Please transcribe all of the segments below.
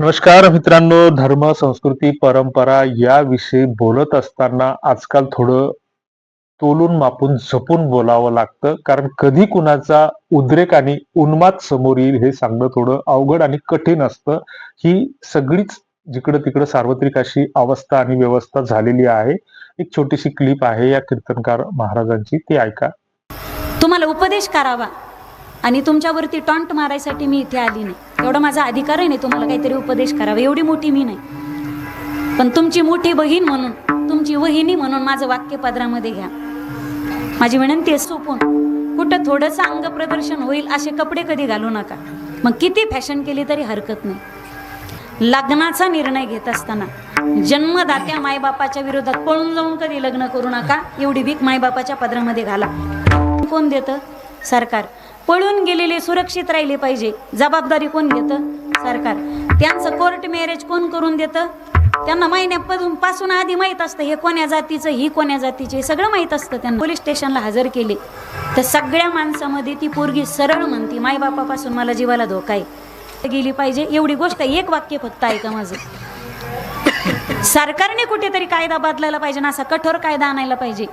नमस्कार मित्रांनो धर्म संस्कृती परंपरा याविषयी बोलत असताना आजकाल थोडं तोलून मापून जपून बोलावं लागतं. कारण कधी कुणाचा उद्रेक आणि उन्माद समोर येईल हे सांगणं थोडं अवघड आणि कठीण असतं. ही सगळीच जिकडं तिकडं सार्वत्रिक अशी अवस्था आणि व्यवस्था झालेली आहे. एक छोटीशी क्लिप आहे या कीर्तनकार महाराजांची. ती ऐका. तुम्हाला उपदेश करावा. आणि तुमच्यावरती टॉन्ट मारायसाठी मी इथे आली नाही. एवढा माझा अधिकार आहे नाही तुम्हाला काहीतरी उपदेश करावा. एवढी मोठी मी नाही. पण तुमची मोठी बहीण म्हणून तुमची वहिनी म्हणून माझं वाक्य पदरामध्ये घ्या. माझी विनंती आहे सोपून कुठं थोडंसं अंग प्रदर्शन होईल असे कपडे कधी घालू नका. मग किती फॅशन केली तरी हरकत नाही. लग्नाचा निर्णय घेत असताना जन्मदात्या मायबापाच्या विरोधात पळून जाऊन कधी लग्न करू नका एवढी भीक मायबापाच्या पदरामध्ये घाला. कोण देतं? सरकार. पळून गेलेले सुरक्षित राहिले पाहिजे. जबाबदारी कोण घेतं? सरकार. त्यांचं कोर्ट मॅरेज कोण करून देतं? त्यांना महिन्यापासून पासून आधी माहीत असतं हे कोण्या जातीचं ही कोण्या जातीचे हे सगळं माहीत असतं त्यांना. पोलीस स्टेशनला हजर केले. तर सगळ्या माणसामध्ये ती पोरगी सरळ म्हणती मायबापापासून मला जीवाला धोका आहे. गेली पाहिजे. एवढी गोष्ट एक वाक्य फक्त ऐका माझं. सरकारने कुठेतरी कायदा बदलायला पाहिजे ना असा कठोर कायदा आणायला पाहिजे.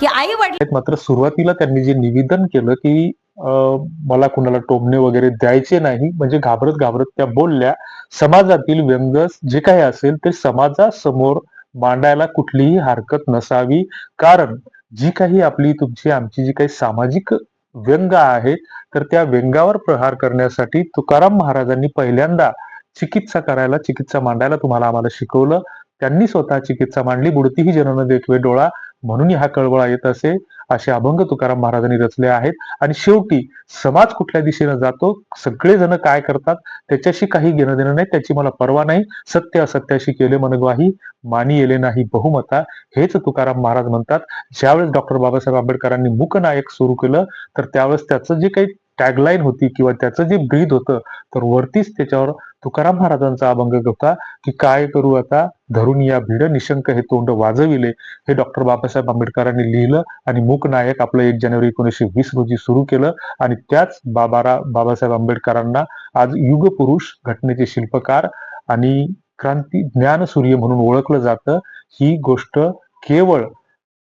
की आई वडील मात्र सुरुवातीला त्यांनी जे निवेदन केलं की मला कुणाला टोमणे वगैरे द्यायचे नाही म्हणजे घाबरत घाबरत त्या बोलल्या समाजातील व्यंग जे काही असेल ते समाजासमोर मांडायला कुठलीही हरकत नसावी. कारण जी काही आपली तुमची आमची जी काही सामाजिक व्यंग आहे तर त्या व्यंगावर प्रहार करण्यासाठी तुकाराम महाराजांनी पहिल्यांदा चिकित्सा करायला चिकित्सा मांडायला तुम्हाला आम्हाला शिकवलं. त्यांनी स्वतः चिकित्सा मांडली. बुडतीही जनन देखवे डोळा. म्हणून हा कळवळा येत असे. असे अभंग तुकाराम महाराजांनी रचले आहेत. आणि शेवटी समाज कुठल्या दिशेनं जातो? सगळेजण काय करतात? त्याच्याशी काही घेणं देणं नाही. त्याची मला पर्वा नाही. सत्य असत्याशी केले मनग्वाही. मानी येले नाही बहुमता. हेच तुकाराम महाराज म्हणतात. ज्यावेळेस डॉक्टर बाबासाहेब आंबेडकरांनी मूकनायक सुरू केलं तर त्यावेळेस त्याचं जे काही टॅगलाईन होती किंवा त्याचं जे ब्रीद होतं तर वरतीच त्याच्यावर तुकाराम महाराजांचा अभंग होता की काय करू आता? धरून या भिड निशंक हे तोंड वाजविले. हे डॉक्टर बाबासाहेब आंबेडकरांनी लिहिलं आणि मूकनायक आपलं एक जानेवारी एकोणीसशे वीस रोजी सुरू केलं. आणि त्याच बाबारा बाबासाहेब आंबेडकरांना आज युगपुरुष घटनेचे शिल्पकार आणि क्रांती ज्ञान सूर्य म्हणून ओळखलं जातं. ही गोष्ट केवळ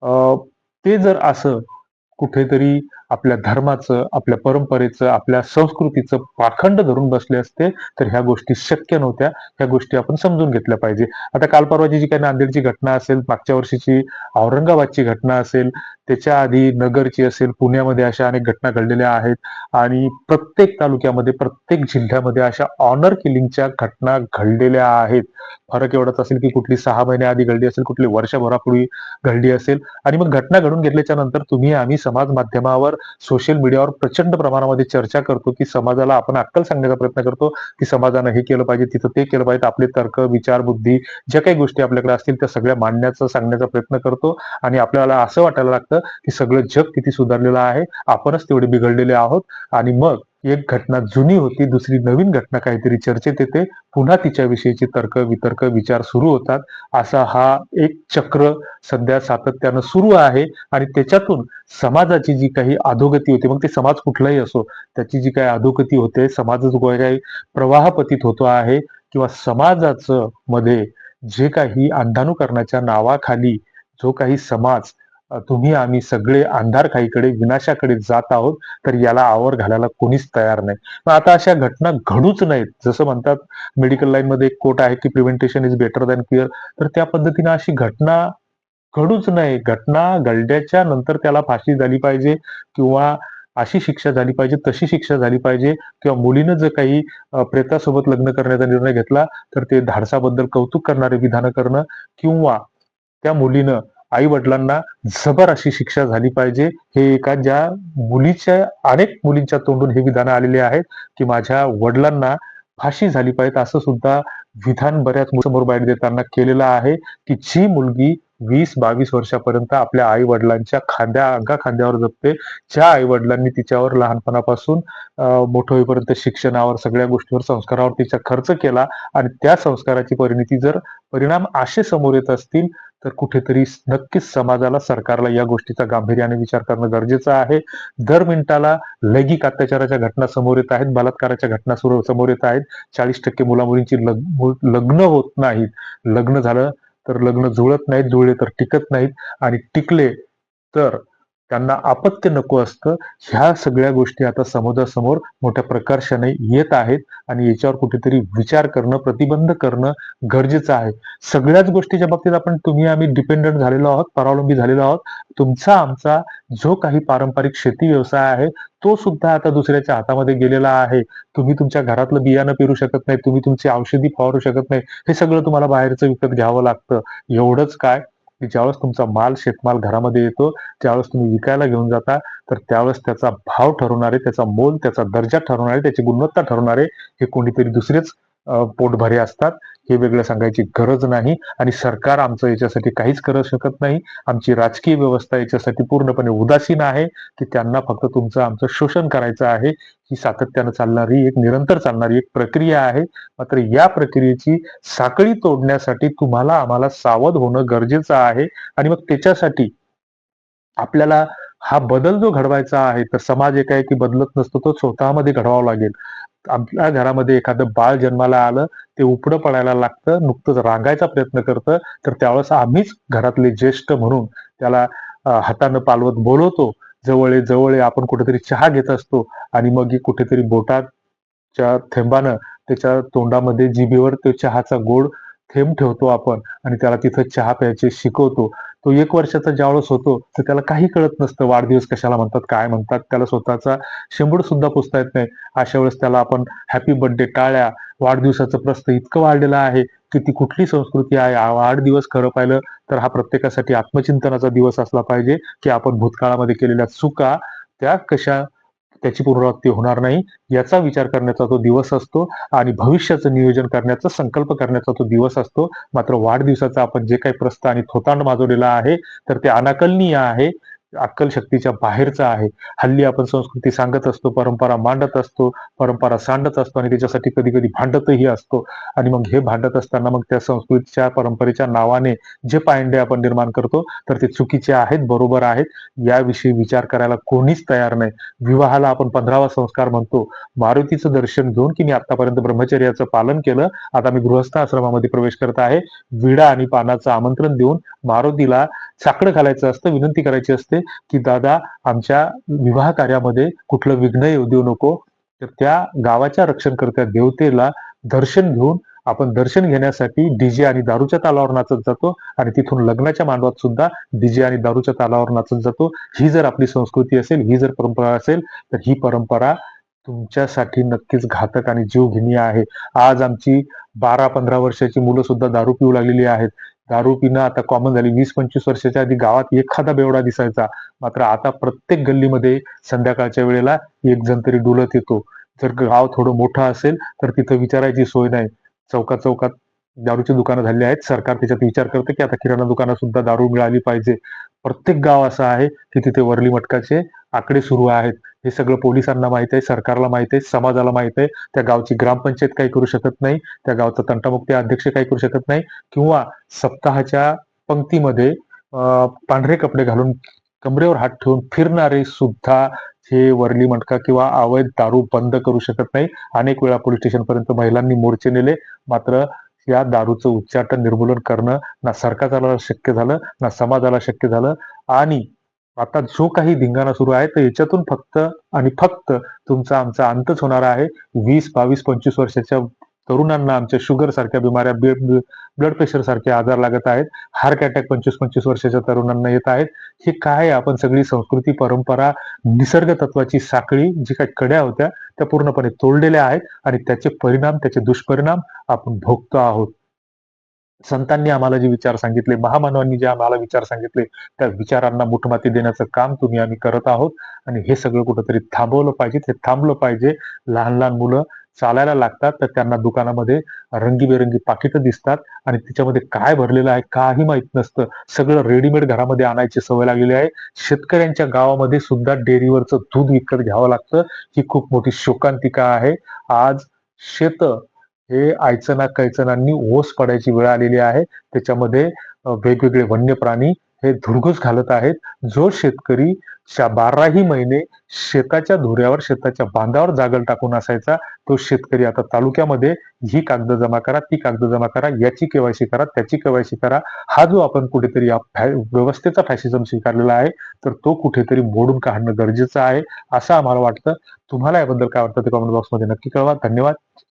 अं, ते जर असं कुठेतरी आपल्या धर्माचं आपल्या परंपरेचं आपल्या संस्कृतीचं पाखंड धरून बसले असते तर ह्या गोष्टी शक्य नव्हत्या. ह्या गोष्टी आपण समजून घेतल्या पाहिजे. आता काल परवाची जी काही नांदेडची घटना असेल मागच्या वर्षीची औरंगाबादची घटना असेल त्याच्या आधी नगरची असेल पुण्यामध्ये अशा अनेक घटना घडलेल्या आहेत. आणि प्रत्येक तालुक्यामध्ये प्रत्येक जिल्ह्यामध्ये अशा ऑनर किलिंगच्या घटना घडलेल्या आहेत. फरक एवढाच असेल की कुठली सहा महिने आधी घडली असेल कुठली वर्षभरापूर्वी घडली असेल. आणि मग घटना घडून घेतल्याच्या नंतर तुम्ही आम्ही समाज माध्यमावर सोशल मीडियावर प्रचंड प्रमाणामध्ये चर्चा करतो की समाजाला आपण अक्कल सांगण्याचा प्रयत्न करतो की समाजानं हे केलं पाहिजे तिथं ते केलं पाहिजे आपले तर्क विचार बुद्धी ज्या काही गोष्टी आपल्याकडे असतील त्या सगळ्या मांडण्याचा सांगण्याचा प्रयत्न करतो. आणि आपल्याला असं वाटायला लागतं की सगळं जग किती सुधारलेलं आहे आपणच तेवढे बिघडलेले आहोत. आणि मग एक घटना जुनी होती दुसरी नवीन घटना काहीतरी चर्चेत येते. पुन्हा तिच्याविषयीचे तर्क वितर्क विचार सुरू होतात. असा हा एक चक्र सध्या सातत्यानं सुरू आहे आणि त्याच्यातून समाजाची जी काही अधोगती होते मग ते समाज कुठलाही असो त्याची जी काही अधोगती होते समाज जो काही प्रवाहपतीत होतो आहे किंवा समाजाचं मध्ये जे काही अंधानुकरणाच्या नावाखाली जो काही समाज तुम्ही आम्ही सगळे अंधारखाईकडे विनाशाकडे जात आहोत तर याला आवर घालायला कोणीच तयार नाही. मग आता अशा घटना घडूच नाहीत. जसं म्हणतात मेडिकल लाईन मध्ये एक कोट आहे की prevention is better than cure तर त्या पद्धतीने अशी घटना घडूच नाही. घटना घडल्याच्या नंतर त्याला फाशी झाली पाहिजे किंवा अशी शिक्षा झाली पाहिजे तशी शिक्षा झाली पाहिजे किंवा मुलीनं जर काही प्रेतासोबत लग्न करण्याचा निर्णय घेतला तर ते धाडसाबद्दल कौतुक करणारे विधानं करणं किंवा त्या मुलीनं आई वडिलांना जबर अशी शिक्षा झाली पाहिजे. हे एका ज्या मुलीच्या अनेक मुलींच्या तोंडून हे विधानं आलेले आहेत की माझ्या वडिलांना फाशी झाली पाहिजे असं सुद्धा विधान बऱ्याच समोर बाहेर देताना केलेलं आहे की जी मुलगी वीस बावीस वर्षापर्यंत आपल्या आई वडिलांच्या खांद्या अंगा खांद्यावर जपते ज्या आई वडिलांनी तिच्यावर लहानपणापासून मोठं होईपर्यंत शिक्षणावर सगळ्या गोष्टीवर संस्कारावर तिचा खर्च केला आणि त्या संस्काराची परिणिती जर परिणाम असे समोर येत असतील तर कुठेतरी नक्कीच समाजाला सरकारला या गोष्टीचा गांभीर्याने विचार करणं गरजेचं आहे. दर मिनिटाला लैंगिक अत्याचाराच्या घटना समोर येत आहेत बलात्काराच्या घटना सुरू समोर येत आहेत. चाळीस टक्के मुला मुलींची लग्न होत नाहीत. लग्न झालं तर लग्न जुळत नाहीत जुळले तर टिकत नाहीत आणि टिकले तर त्यांना अपत्य नको असतं. ह्या सगळ्या गोष्टी आता समाजासमोर मोठ्या प्रकर्षाने येत आहेत आणि याच्यावर कुठेतरी विचार करणं प्रतिबंध करणं गरजेचं आहे. सगळ्याच गोष्टीच्या बाबतीत आपण तुम्ही आम्ही डिपेंडंट झालेलो आहोत परावलंबी झालेलो आहोत. तुमचा आमचा जो काही पारंपरिक शेती व्यवसाय आहे तो सुद्धा आता दुसऱ्याच्या हातामध्ये गेलेला आहे. तुम्ही तुमच्या घरातलं बियाणं पेरू शकत नाही तुम्ही तुमची औषधी फवारू शकत नाही. हे सगळं तुम्हाला बाहेरचं विकत घ्यावं लागतं. एवढंच काय? की ज्यावेळेस तुमचा माल शेतमाल घरामध्ये येतो ज्यावेळेस तुम्ही विकायला घेऊन जाता तर त्यावेळेस त्याचा भाव ठरवणारे त्याचा मोल त्याचा दर्जा ठरवणारे त्याची गुणवत्ता ठरवणारे हे कोणीतरी दुसरेच पोटभरे असतात. हे वेगळं सांगायची गरज नाही आणि सरकार आमचं याच्यासाठी काहीच करू शकत नाही. आमची राजकीय व्यवस्था याच्यासाठी पूर्णपणे उदासीन आहे. की त्यांना फक्त तुमचं आमचं शोषण करायचं आहे. ही सातत्यानं चालणारी एक निरंतर चालणारी एक प्रक्रिया आहे. मात्र या प्रक्रियेची साखळी तोडण्यासाठी तुम्हाला आम्हाला सावध होणं गरजेचं आहे. आणि मग त्याच्यासाठी आपल्याला हा बदल जो घडवायचा आहे तर समाज एक आहे की बदलत नसतो तो स्वतःमध्ये घडवावा लागेल. आपल्या घरामध्ये एखादं बाळ जन्माला आलं ते उपडं पडायला लागतं नुकतंच रांगायचा प्रयत्न करतं तर त्यावेळेस आम्हीच घरातले ज्येष्ठ म्हणून त्याला हातानं पालवत बोलवतो. जवळ जवळ आपण कुठेतरी चहा घेत असतो आणि मग कुठेतरी बोटाच्या थेंबानं त्याच्या तोंडामध्ये जिभेवर तो चहाचा गोड थेंब ठेवतो आपण आणि त्याला तिथं चहा प्यायचे शिकवतो. तो एक वर्षाचा ज्यावेळेस होतो तर त्याला काही कळत नसतं वाढदिवस कशाला म्हणतात काय म्हणतात. त्याला स्वतःचा शेंबूड सुद्धा पुसता येत नाही. अशा वेळेस त्याला आपण हॅपी बर्थडे टाळ्या वाढदिवसाचं प्रस्त इतकं वाढलेलं आहे की ती कुठली संस्कृती आहे वाढदिवस खरं पाहिलं तर हा प्रत्येकासाठी आत्मचिंतनाचा दिवस असला पाहिजे की आपण भूतकाळामध्ये केलेल्या चुका त्या कशा त्याची पुनरावृत्ती होणार नाही. याचा विचार करण्याचा तो दिवस असतो आणि भविष्याचं नियोजन करण्याचा संकल्प करण्याचा तो दिवस असतो. मात्र वाढदिवसाचा आपण जे काही प्रस्थ आणि थोतांड माजवलेला आहे तर ते अनाकलनीय आहे. अक्कल शक्तीच्या बाहेरचा आहे. हल्ली आपण संस्कृती सांगत असतो परंपरा मांडत असतो परंपरा सांडत असतो आणि त्याच्यासाठी कधी कधी भांडतही असतो. आणि मग हे भांडत असताना मग त्या संस्कृतीच्या परंपरेच्या नावाने जे पायंडे आपण निर्माण करतो तर ते चुकीचे आहेत बरोबर आहेत. याविषयी विचार करायला कोणीच तयार नाही. विवाहाला आपण पंधरावा संस्कार म्हणतो. मारुतीचं दर्शन घेऊन की मी आतापर्यंत ब्रह्मचर्याचं पालन केलं आता मी गृहस्थ आश्रमामध्ये प्रवेश करत आहे. विडा आणि पानाचं आमंत्रण देऊन मारुतीला साकडं घालायचं असतं विनंती करायची असते. की दादा आमच्या विवाह कार्यामध्ये कुठलं विघ्न येऊ देऊ नको. तर त्या गावाच्या रक्षणकर्त्या देवतेला दर्शन घेऊन आपण दर्शन घेण्यासाठी डीजे आणि दारूच्या तालावर नाचत जातो आणि तिथून लग्नाच्या मांडवात सुद्धा डीजे आणि दारूच्या तालावर नाचत जातो. ही जर आपली संस्कृती असेल ही जर परंपरा असेल तर ही परंपरा तुमच्यासाठी नक्कीच घातक आणि जीवघेणी आहे. आज आमची बारा पंधरा वर्षाची मुलं सुद्धा दारू पिऊ लागलेली आहेत. दारू पिणं आता कॉमन झाली. वीस पंचवीस वर्षाच्या आधी गावात एखादा बेवडा दिसायचा. मात्र आता प्रत्येक गल्लीमध्ये संध्याकाळच्या वेळेला एक जण तरी डुलत येतो. जर गाव थोडं मोठं असेल तर तिथं विचारायची सोय नाही. चौकात चौकात दारूची दुकानं झाली आहेत. सरकार त्याच्यात विचार करते की आता किराणा दुकानात सुद्धा दारू मिळाली पाहिजे. प्रत्येक गाव असं आहे की तिथे वरली मटकाचे आकडे सुरू आहेत. हे सगळं पोलिसांना माहीत आहे सरकारला माहीत आहे समाजाला माहीत आहे. त्या गावची ग्रामपंचायत काही करू शकत नाही त्या गावचा तंटामुक्ती अध्यक्ष काही करू शकत नाही किंवा सप्ताहाच्या पंक्तीमध्ये पांढरे कपडे घालून कमरेवर हात ठेवून फिरणारे सुद्धा हे वरली मटका किंवा अवैध दारू बंद करू शकत नाही. अनेक वेळा पोलीस स्टेशन पर्यंत महिलांनी मोर्चे नेले. मात्र या दारूचं उच्चाटन निर्मूलन करणं ना सरकारला शक्य झालं ना समाजाला शक्य झालं. आणि आता जो काही धिंगाणा सुरू आहे तर याच्यातून फक्त आणि फक्त तुमचा आमचा अंतच होणार आहे. वीस बावीस पंचवीस वर्षाच्या तरुणांना आमच्या शुगर सारख्या बिमाऱ्या ब्लड प्रेशर सारखे आजार लागत आहेत. हार्ट अटॅक पंचवीस पंचवीस वर्षाच्या तरुणांना येत आहेत. हे काय आहे? आपण सगळी संस्कृती परंपरा निसर्ग तत्वाची साखळी जी काही कड्या होत्या त्या पूर्णपणे तोडलेल्या आहेत आणि त्याचे परिणाम त्याचे दुष्परिणाम आपण भोगतो आहोत. संतांनी आम्हाला जे विचार सांगितले महामानवांनी जे आम्हाला विचार सांगितले त्या विचारांना मुठमाती देण्याचं काम तुम्ही आम्ही करत आहोत. आणि हे सगळं कुठंतरी थांबवलं पाहिजे. ते थांबलं पाहिजे. लहान लहान मुलं चालायला लागतात तर त्यांना दुकानामध्ये रंगीबेरंगी पाकिटं दिसतात आणि त्याच्यामध्ये काय भरलेलं आहे काही माहीत नसतं. सगळं रेडीमेड घरामध्ये आणायची सवय लागलेली आहे. शेतकऱ्यांच्या गावामध्ये सुद्धा डेअरीवरचं दूध विकत घ्यावं लागतं. ही खूप मोठी शोकांतिका आहे. आज शेत हे आयचना कैचनांनी ओस पडायची वेळ आलेली आहे. त्याच्यामध्ये वेगवेगळे वन्य प्राणी हे धुरघुस घालत आहेत. जो शेतकरी बाराही महिने शेताच्या धुऱ्यावर शेताच्या बांधावर जागल टाकून असायचा तो शेतकरी आता तालुक्यामध्ये ही कागद जमा करा ती कागद जमा करा याची केवायसी करा त्याची केवायसी करा. हा जो आपण कुठेतरी व्यवस्थेचा फॅशिझम स्वीकारलेला आहे तर तो कुठेतरी मोडून काढणं गरजेचं आहे असं आम्हाला वाटतं. तुम्हाला याबद्दल काय वाटतं ते कॉमेंट बॉक्समध्ये नक्की कळवा. धन्यवाद.